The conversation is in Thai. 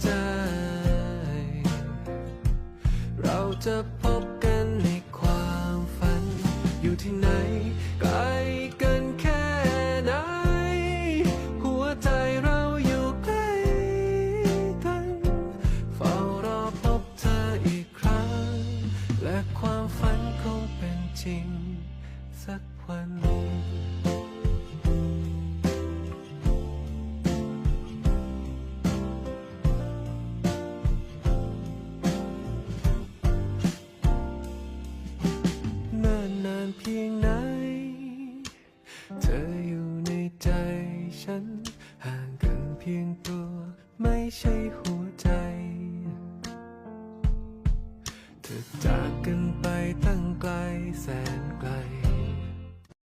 ใจ เราจะพบกันในความฝัน อยู่ที่ไหนไกลกันแค่ไหน หัวใจเราอยู่ใกล้กัน เฝ้ารอพบเธออีกครั้ง และความฝันคงเป็นจริง สักวัน ห่างกันเพียงตัวไม่ใช่หัวใจ เธอจากกัน